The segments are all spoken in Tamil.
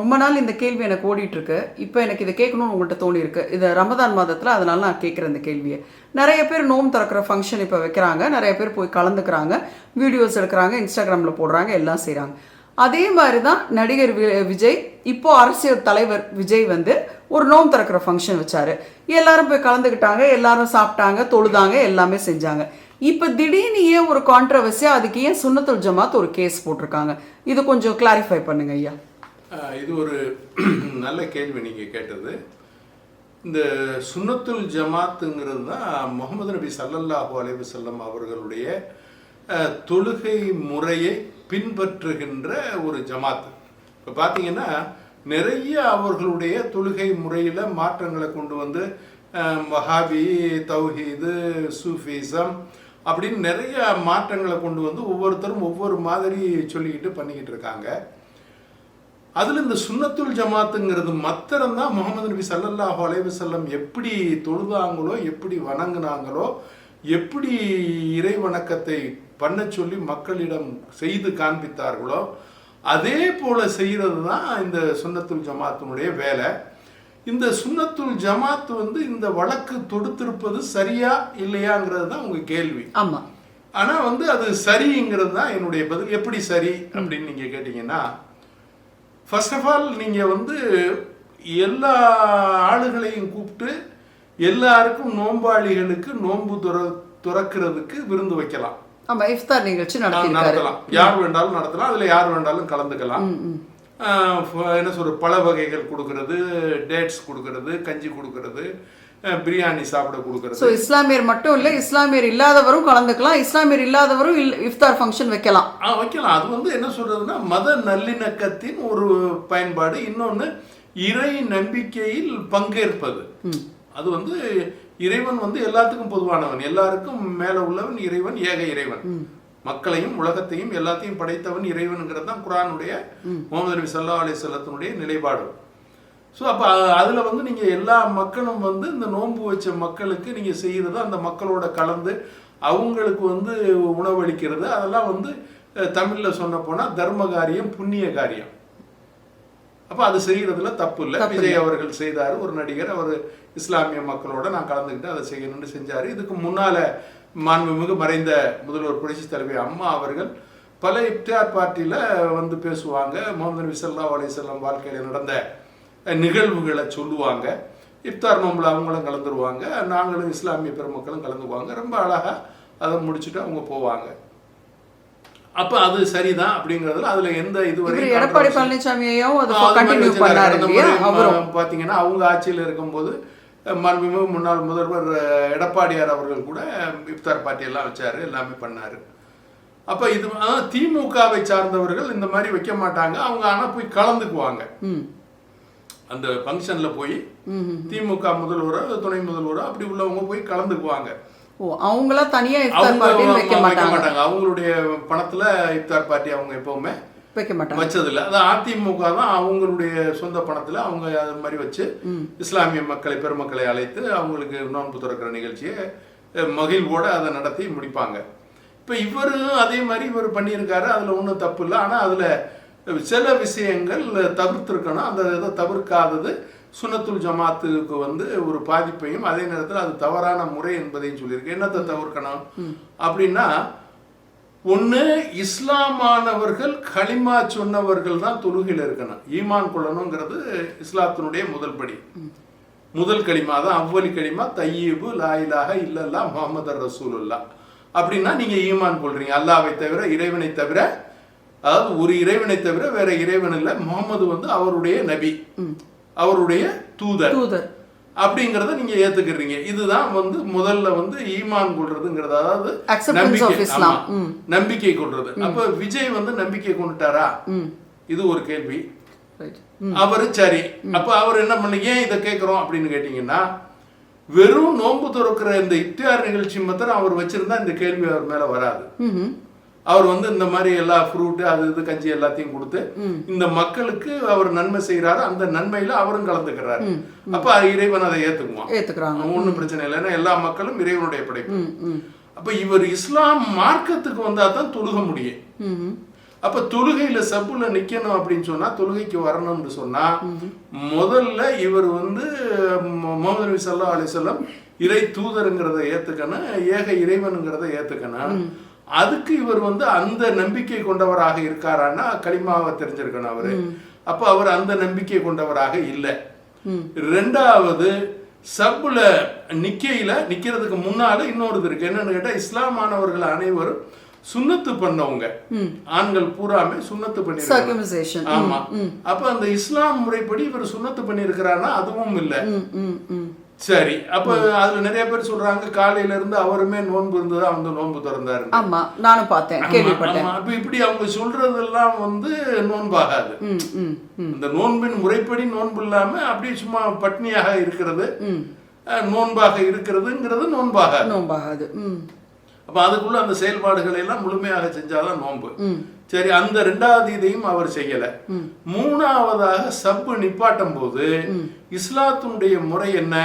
ரொம்ப நாள் இந்த கேள்வி எனக்கு ஓடிட்டுருக்கு. இப்போ எனக்கு இதை கேட்கணும்னு உங்கள்கிட்ட தோணியிருக்கு. இது ரமதான் மாதத்தில் அதனால நான் கேட்குறேன் இந்த கேள்வியை. நிறைய பேர் நோம் திறக்கிற ஃபங்க்ஷன் இப்போ வைக்கிறாங்க. நிறைய பேர் போய் கலந்துக்கிறாங்க. வீடியோஸ் எடுக்கிறாங்க இன்ஸ்டாகிராமில் போடுறாங்க எல்லாம் செய்கிறாங்க அதே மாதிரி தான் நடிகர் வி- விஜய் இப்போ அரசியல் தலைவர் விஜய் வந்து ஒரு நோம் திறக்கிற ஃபங்க்ஷன் வச்சாரு. எல்லாரும் போய் கலந்துக்கிட்டாங்க எல்லாரும் சாப்பிட்டாங்க தொழுதாங்க எல்லாமே செஞ்சாங்க. இப்போ திடீர்னு ஏன் ஒரு கான்ட்ரவர்சியாக அதுக்கு ஏன் சுண்ணத்துல் ஜமாத் ஒரு கேஸ் போட்டிருக்காங்க? இது கொஞ்சம் கிளாரிஃபை பண்ணுங்க ஐயா. இது ஒரு நல்ல கேள்வி நீங்கள் கேட்டது. இந்த சுன்னத்துல் ஜமாத்துங்கிறது தான் முகமது நபி சல்லல்லாஹு அலைவு செல்லம் அவர்களுடைய தொழுகை முறையை பின்பற்றுகின்ற ஒரு ஜமாத் இப்போ பார்த்தீங்கன்னா நிறைய அவர்களுடைய தொழுகை முறையில் மாற்றங்களை கொண்டு வந்து மஹாபி தௌஹீது சூஃபிசம் அப்படின்னு நிறைய மாற்றங்களை கொண்டு வந்து ஒவ்வொருத்தரும் ஒவ்வொரு மாதிரி சொல்லிக்கிட்டு பண்ணிக்கிட்டு இருக்காங்க. அதுல இந்த சுன்னத்துல் ஜமாத்துங்கிறது மாத்திரம் தான் முகமது நபி ஸல்லல்லாஹு அலைஹி வஸல்லம் எப்படி தொழுதாங்களோ எப்படி வணங்குனாங்களோ எப்படி இறை வணக்கத்தை பண்ண சொல்லி மக்களிடம் செய்து காண்பித்தார்களோ அதே போல செய்யறது தான் இந்த சுன்னத்துல் ஜமாத்தினுடைய வேலை. இந்த சுன்னத்துல் ஜமாத் வந்து இந்த வழக்கு தொடுத்திருப்பது சரியா இல்லையாங்கிறது தான் உங்க கேள்வி. ஆமா. ஆனா வந்து அது சரிங்கிறது தான் என்னுடைய பதில். எப்படி சரி அப்படின்னு நீங்க கேட்டீங்கன்னா ஃபர்ஸ்ட் ஆஃப் ஆல் நீங்க வந்து எல்லா ஆளுகளையும் கூப்பிட்டு எல்லாருக்கும் நோம்பாளிகளுக்கு நோன்பு துற துறக்கிறதுக்கு விருந்து வைக்கலாம். ஆமா இஃப்தார் நிகழ்ச்சி நடத்தலாம். யார் வேண்டாலும் நடத்தலாம். அதுல யார் வேண்டாலும் கலந்துக்கலாம். என்ன சொல்ற பழ வகைகள் கொடுக்கறது டேட்ஸ் கொடுக்கறது கஞ்சி கொடுக்கறது. பிரியாணி சாப்பிட கொடுக்கறது. ஸோ இஸ்லாமியர் மட்டும் இல்லை இஸ்லாமியர் இல்லாதவரும் கலந்துக்கலாம் இஸ்லாமியர் இல்லாதவரும் இல்- இஃப்தார் ஃபங்க்ஷன் வைக்கலாம். ஆ வைக்கலாம். அது வந்து என்ன சொல்றதுன்னா மத நல்லிணக்கத்தின் ஒரு பயன்பாடு. இன்னொன்னு இறை நம்பிக்கையில் பங்கேற்பது. அது வந்து இறைவன் வந்து எல்லாத்துக்கும் பொதுவானவன். எல்லாருக்கும் மேல உள்ளவன் இறைவன் ஏக இறைவன். மக்களையும் உலகத்தையும் எல்லாத்தையும் படைத்தவன் இறைவன்ங்கிறது தான் குரானுடைய முகமது நபி சல்லா அலி சொல்லத்தினுடைய நிலைப்பாடு. ஸோ அப்போ அதில் வந்து நீங்கள் எல்லா மக்களும் வந்து இந்த நோன்பு வச்ச மக்களுக்கு நீங்கள் செய்கிறது அந்த மக்களோட கலந்து அவங்களுக்கு வந்து உணவளிக்கிறது. அதெல்லாம் வந்து தமிழில் சொன்ன போனால் தர்ம காரியம் புண்ணிய காரியம். அப்போ அது செய்யறதுல தப்பு இல்லை. விஜய் அவர்கள் செய்தார். ஒரு நடிகர் அவர் இஸ்லாமிய மக்களோட நான் கலந்துக்கிட்டு அதை செய்யணும்னு செஞ்சார். இதுக்கு முன்னால மாண்புமிகு மறைந்த முதல்வர் புரட்சி தலைவி அம்மா அவர்கள் பல இப்தியார் பார்ட்டியில் வந்து பேசுவாங்க. முகமது நபி ஸல்லல்லாஹு அலைஹி வஸல்லம் வாழ்க்கையில் நடந்த நிகழ்வுகளை சொல்லுவாங்க. இப்தார் நோம்பில் அவங்களும் கலந்துருவாங்க. நாங்களும் இஸ்லாமிய பெருமக்களும் கலந்துக்குவாங்க. ரொம்ப அழகா அதை முடிச்சுட்டு அவங்க போவாங்க. அப்ப அது சரிதான் அப்படிங்கறதுல அதுல எந்த இதுவரை எடப்பாடி பழனிசாமி ஐயாவும் அதை ஆ, அது மாதிரி கண்டினியூ வச்சிருந்தாரு. பண்ணாரு கடந்த இல்லையா? முறை, அவரும். ம, பாத்தீங்கன்னா அவங்க ஆட்சியில் இருக்கும்போது மாண்புமிகு முன்னாள் முதல்வர் எடப்பாடியார் அவர்கள் கூட இஃப்தார் பார்ட்டி எல்லாம் வச்சாரு எல்லாமே பண்ணாரு. அப்ப இது திமுகவை சார்ந்தவர்கள் இந்த மாதிரி வைக்க மாட்டாங்க. அவங்க ஆனா போய் கலந்துக்குவாங்க. அந்த ஃபங்க்ஷன்ல போய் திமுக முதல்வரோ துணை முதல்வரோ அப்படி உள்ளவங்க போய் கலந்துக்குவாங்க. ஓ அவங்களா தனியா இஃப்தார் பார்ட்டின்னு வைக்க மாட்டாங்க? அவங்களுடைய பணத்துல இஃப்தார் பார்ட்டி அவங்க எப்பவுமே வைக்க மாட்டாங்க. வச்சதில்ல. அது அதிமுக தான் அவங்களுடைய சொந்த பணத்துல அவங்க அது மாதிரி வச்சு இஸ்லாமிய மக்களை பெருமக்களை அழைத்து அவங்களுக்கு நோன்பு திறக்கிற நிகழ்ச்சியை மகிழ்வோட அதை நடத்தி முடிப்பாங்க. இப்போ இவரும் அதே மாதிரி இவர் பண்ணியிருக்காரு. அதுல ஒன்றும் தப்பு இல்லை. ஆனா அதுல சில விஷயங்கள் தவிர்த்திருக்கணும். அந்த இதை தவிர்க்காதது சுன்னத்துல் ஜமாத்துக்கு வந்து ஒரு பாதிப்பையும் அதே நேரத்தில் அது தவறான முறை என்பதையும் சொல்லியிருக்கு. என்னத்தை தவிர்க்கணும்? அப்படின்னா ஒண்ணு இஸ்லாமானவர்கள் களிமா சொன்னவர்கள் தான் தொழுகையில் இருக்கணும். ஈமான் கொள்ளணுங்கிறது இஸ்லாத்தினுடைய முதல் படி. முதல் களிமா தான் அவ்வலி களிமா தையீபு லா இலாஹ இல்லல்லா முஹம்மது ரசூலுல்லா அப்படின்னா நீங்க ஈமான் கொள்றீங்க. அல்லாவை தவிர இறைவனை தவிர அதாவது ஒரு இறைவனை தவிர வேற இறைவன் இல்லை. முகமது வந்து அவருடைய நபி. அவருடைய தூதர். தூதர். அப்படிங்கறத நீங்க ஏத்துக்கிறீங்க. இதுதான் வந்து முதல்ல வந்து ஈமான் கொள்றதுங்கிறது. அதாவது. ஆமா. நம்பிக்கை கொள்றது. அப்ப விஜய் வந்து நம்பிக்கை கொண்டுட்டாரா? இது ஒரு கேள்வி. அவரு சரி. அப்ப அவர் என்ன பண்ண ஏன் இதை கேட்கிறோம் அப்படின்னு கேட்டீங்கன்னா வெறும் நோன்பு துறக்கிற இந்த இஃப்தியார் நிகழ்ச்சி மாத்திரம் அவர் வச்சிருந்தா இந்த கேள்வி அவர் மேல வராது. அவர் வந்து இந்த மாதிரி எல்லா ஃப்ரூட் அது இது கஞ்சி எல்லாத்தையும் கொடுத்து இந்த மக்களுக்கு அவர் நன்மை செய்யறாரு அந்த நன்மையில அவரும் கலந்துக்கிறாரு. அப்ப இறைவன் அதை ஏத்துக்குவான். ஏத்துக்கிறாங்க. ஒன்றும் பிரச்சனை இல்லை. ஏன்னா எல்லா மக்களும் இறைவனுடைய படைப்பு. அப்ப இவர் இஸ்லாம் மார்க்கத்துக்கு வந்தா தான் தொழுக முடியும். அப்ப தொழுகையில சப்புல நிக்கணும் அப்படின்னு சொன்னா தொழுகைக்கு வரணும்னு சொன்னா முதல்ல இவர் வந்து முகமது நபி ஸல்லல்லாஹு அலைஹி வஸல்லம் இறை தூதருங்கிறத ஏத்துக்கணும் ஏக இறைவனுங்கிறத ஏத்துக்கணும். அதுக்கு இவர் வந்து அந்த நம்பிக்கை கொண்டவராக இருக்காரான்னா களிமாவை தெரிஞ்சிருக்கணும் அவரு. அப்ப அவர் அந்த நம்பிக்கை கொண்டவராக இல்லை. ரெண்டாவது சப்புல நிக்கையில நிக்கிறதுக்கு முன்னால இன்னொரு இருக்கு. என்னன்னு கேட்டா இஸ்லாமானவர்கள் அனைவரும் சுன்னத்து பண்ணவங்க. ஆண்கள் பூராமே சுன்னத்து பண்ணிருக்காங்க. ஆமா. அப்ப அந்த இஸ்லாம் முறைப்படி இவர் சுன்னத்து பண்ணிருக்கிறான்னா அதுவும் இல்ல. சரி அப்ப அதுல நிறைய பேர் சொல்றாங்க காலையில இருந்து அவருமே நோன்பு இருந்தது அந்த நோன்பு திறந்தாரு. ஆமா நானும் பார்த்தேன் கேள்விப்பட்டேன். அப்ப இப்படி அவங்க சொல்றதெல்லாம் வந்து நோன்பாகாது. இந்த நோன்பின் முறைப்படி நோன்பு இல்லாம அப்படியே சும்மா பட்னியாக இருக்கிறது நோன்பாக இருக்கிறதுங்கிறது நோன்பாகாது. நோம்பாகாது ம். அப்ப அதுக்குள்ள அந்த செயல்பாடுகளை எல்லாம் முழுமையாக செஞ்சாதான் நோன்பு. சரி அந்த ரெண்டாவது இதையும் அவர் செய்யல. மூணாவதாக சப்பு நிப்பாட்டும் போது இஸ்லாத்தினுடைய முறை என்ன?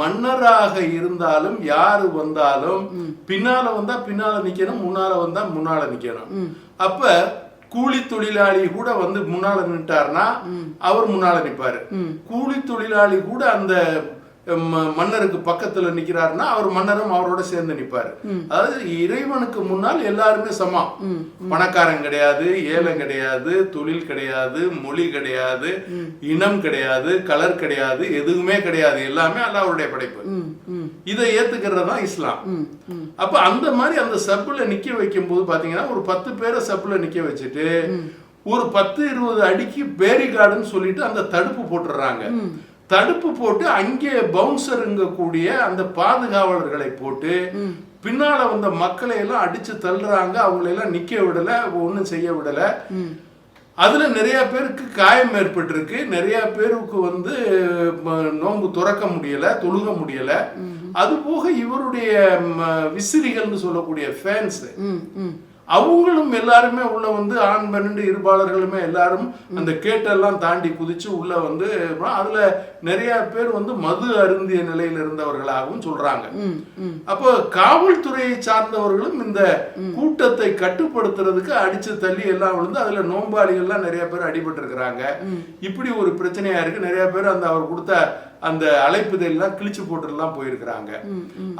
மன்னராக இருந்தாலும் யாரு வந்தாலும் பின்னால வந்தா பின்னால நிக்கணும் முன்னால வந்தா முன்னால நிக்கணும். அப்ப கூலி தொழிலாளி கூட வந்து முன்னால நின்ட்டாருன்னா அவர் முன்னால நிப்பாரு. கூலி தொழிலாளி கூட அந்த மன்னருக்கு பக்கத்துல நிக்கிறாருன்னா அவர் மன்னரும் அவரோட சேர்ந்து நிப்பாரு. அதாவது இறைவனுக்கு முன்னால் எல்லாருமே சமம். பணக்காரன் கிடையாது ஏலம் கிடையாது தொழில் கிடையாது மொழி கிடையாது இனம் கிடையாது கலர் கிடையாது எதுவுமே கிடையாது. எல்லாமே அல்லாஹ்வுடைய படைப்பு. இதை ஏத்துக்கிறது தான் இஸ்லாம். அப்ப அந்த மாதிரி அந்த சப்புல நிக்க வைக்கும் போது பாத்தீங்கன்னா ஒரு பத்து பேரை சப்புல நிக்க வச்சுட்டு ஒரு பத்து இருபது அடிக்கு பேரிகார்டுன்னு சொல்லிட்டு அந்த தடுப்பு போட்டுடுறாங்க தடுப்பு போட்டு அங்கே பவுன்சருங்க கூடிய அந்த பாதுகாவலர்களை போட்டு பின்னால வந்த மக்களை எல்லாம் அடிச்சு தள்ளுறாங்க. அவங்களை எல்லாம் நிக்க விடல ஒண்ணும் செய்ய விடல. அதுல நிறைய பேருக்கு காயம் ஏற்பட்டிருக்கு. நிறைய பேருக்கு வந்து நோன்பு துறக்க முடியல தொழுக முடியல. அது போக இவருடைய விசிறிகள்னு சொல்லக்கூடிய ஃபேன்ஸ் அவங்களும் எல்லாருமே உள்ள வந்து ஆண் பெண்ணு இருபாளர்களுமே எல்லாரும் அந்த கேட்டெல்லாம் தாண்டி குதிச்சு உள்ள வந்து அதுல நிறைய பேர் வந்து மது அருந்திய நிலையில இருந்தவர்களாகவும் சொல்றாங்க. அப்போ காவல்துறையை சார்ந்தவர்களும் இந்த கூட்டத்தை கட்டுப்படுத்துறதுக்கு அடிச்சு தள்ளி எல்லாம் விழுந்து அதுல நோம்பாளிகள்லாம் நிறைய பேர் அடிபட்டு இருக்கிறாங்க இப்படி ஒரு பிரச்சனையா இருக்கு. நிறைய பேர் அந்த அவர் கொடுத்த அந்த அழைப்புதல் எல்லாம் கிழிச்சு போட்டுலாம் போயிருக்கிறாங்க.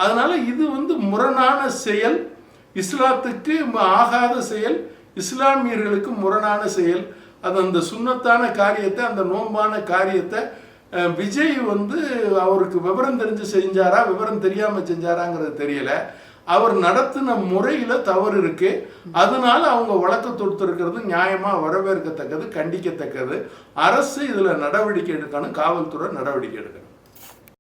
அதனால இது வந்து முரணான செயல். இஸ்லாத்துக்கு ஆகாத செயல் இஸ்லாமியர்களுக்கு முரணான செயல். அது அந்த சுண்ணத்தான காரியத்தை அந்த நோம்பான காரியத்தை விஜய் வந்து அவருக்கு விவரம் தெரிஞ்சு செஞ்சாரா விவரம் தெரியாமல் செஞ்சாராங்கிறது தெரியல. அவர் நடத்தின முறையில் தவறு இருக்கு. அதனால அவங்க வழக்கு தொடுத்திருக்கிறது நியாயமாக வரவேற்கத்தக்கது கண்டிக்கத்தக்கது. அரசு இதில் நடவடிக்கை எடுக்கணும் காவல்துறை நடவடிக்கை எடுக்கணும்.